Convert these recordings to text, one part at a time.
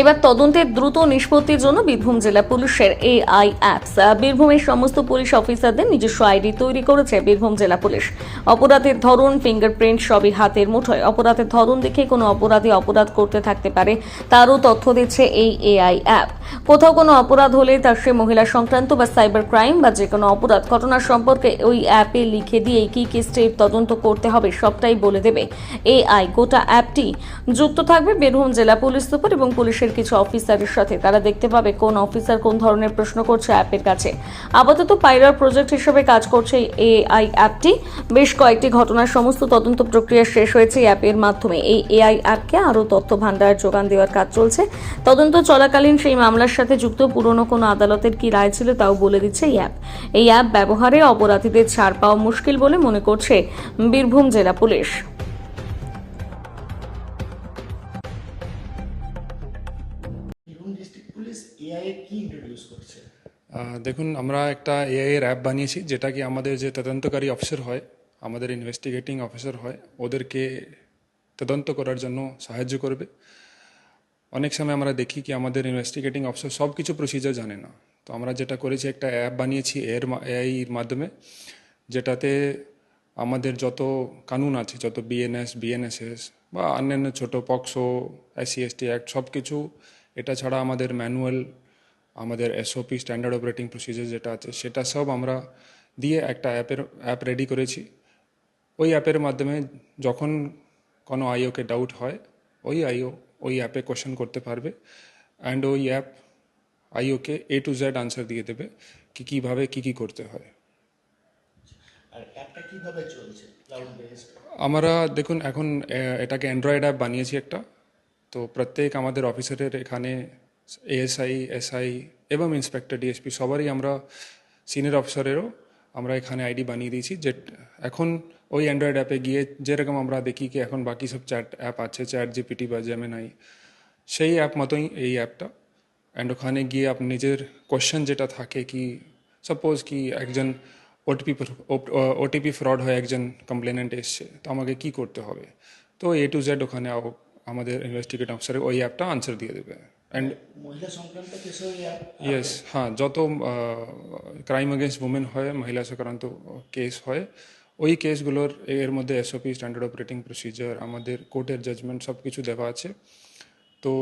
এবার তদন্তের দ্রুত নিষ্পত্তির জন্য বীরভূম জেলা পুলিশের এআই অ্যাপস। বীরভূমের সমস্ত পুলিশ অফিসারদের নিজস্ব আইডি তৈরি করেছে বীরভূম জেলা পুলিশ। অপরাধের ধরন, ফিঙ্গারপ্রিন্ট সবই হাতের মুঠোয়। অপরাধের ধরন দেখে কোনো অপরাধী অপরাধ করতে থাকতে পারে, তারও তথ্য দিচ্ছে এই এআই অ্যাপ। কোথাও কোনো অপরাধ হলে তার সে মহিলা সংক্রান্ত বা সাইবার ক্রাইম বা যে কোনো অপরাধ। ঘটনা সম্পর্কে ওই অ্যাপে লিখে দিয়ে কি কি স্টেপ তদন্ত করতে হবে সবটাই বলে দেবে এআই। গোটা অ্যাপটি যুক্ত থাকবে বীরভূম জেলা পুলিশ সুপার এবং পুলিশের কিছু অফিসারের সাথে। তারা দেখতে পাবে কোন অফিসার কোন ধরনের প্রশ্ন করছে অ্যাপের কাছে। আপাতত পাইলট প্রজেক্ট হিসেবে কাজ করছে এআই অ্যাপটি। বেশ কয়েকটি ঘটনার সমস্ত তদন্ত প্রক্রিয়া শেষ হয়েছে অ্যাপের মাধ্যমে। এই এআই অ্যাপকে আরও তথ্য ভান্ডার যোগান দেওয়ার কাজ চলছে। তদন্ত চলাকালীন সেই মামলার সাথে যুক্ত পুরনো কোনো আদালতের কি রায় ছিল তাও বলে দিচ্ছে এই অ্যাপ। এই অ্যাপ ব্যবহারে অপরাধীদের ছাড় পাওয়া মুশকিল বলে মনে করছে বীরভূম জেলা পুলিশ। দেখুন, আমরা একটা এআই এর অ্যাপ বানিয়েছি, যেটা কি আমাদের যে তদন্তকারী অফিসার হয়, আমাদের ইনভেস্টিগেটিং অফিসার হয়, ওদেরকে তদন্ত করার জন্য সাহায্য করবে। অনেক সময় আমরা দেখি কি আমাদের ইনভেস্টিগেটিং অফিসার সব কিছু প্রসিজার জানে না। তো আমরা যেটা করেছি, একটা অ্যাপ বানিয়েছি এর এআই এর মাধ্যমে, যেটাতে আমাদের যত কানুন আছে, যত বিএনএস বিএনএসএস বা অন্যান্য ছোট পক্সো এসসি এসটি অ্যাক্ট সব কিছু এটা ছাড়া আমাদের ম্যানুয়াল আমাদের এসওপি স্ট্যান্ডার্ড অপারেটিং প্রসিজার যেটা আছে সেটা সব আমরা দিয়ে একটা অ্যাপের অ্যাপ রেডি করেছি। ওই অ্যাপের মাধ্যমে যখন কোনো আইওকে ডাউট হয় ওই আইও ওই অ্যাপে কোশ্চেন করতে পারবে অ্যান্ড ওই অ্যাপ আইওকে এ টু জেড আনসার দিয়ে দেবে কি কীভাবে কী কী করতে হয়। আমরা দেখুন এখন এটাকে অ্যান্ড্রয়েড অ্যাপ বানিয়েছি একটা। তো প্রত্যেক আমাদের অফিসারের এখানে এএসআই এসআই এবং ইন্সপেক্টর ডিএসপি সবারই আমরা সিনিয়র অফিসারেরও আমরা এখানে আইডি বানিয়ে দিয়েছি যে এখন ওই অ্যান্ড্রয়েড অ্যাপে গিয়ে যেরকম আমরা দেখি কি এখন বাকি সব চ্যাট অ্যাপ আছে চ্যাট জিপিটি বা জেমেনাই সেই অ্যাপ মতোই এই অ্যাপটা অ্যান্ড ওখানে গিয়ে আপনি নিজের কোশ্চেন যেটা থাকে কি সাপোজ কি একজন ওটিপি ওটিপি ফ্রড হয়ে একজন কমপ্লেনেন্ট এসছে, তো আমাকে কি করতে হবে? তো এ টু জেড ওখানে আমাদের ইনভেস্টিগেট অফিসার ওই অ্যাপটা আনসার দিয়ে দেবে। অ্যান্ড মহিলা সংক্রান্ত ইয়েস হ্যাঁ যত ক্রাইম এগেনস্ট উমেন হয় মহিলা সংক্রান্ত কেস হয় ওই কেসগুলোর এর মধ্যে এসওপি স্ট্যান্ডার্ড অপারেটিং প্রসিজার আমাদের কোর্টের জাজমেন্ট সব কিছু দেওয়া আছে। তো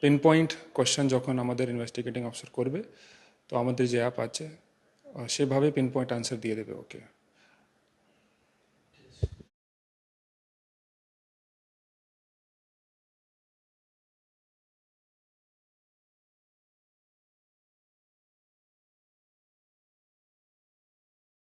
পিন পয়েন্ট কোশ্চেন যখন আমাদের ইনভেস্টিগেটিং অফিসার করবে তো আমাদের যে অ্যাপ আছে সেভাবে পিন পয়েন্ট আনসার দিয়ে দেবে ওকে।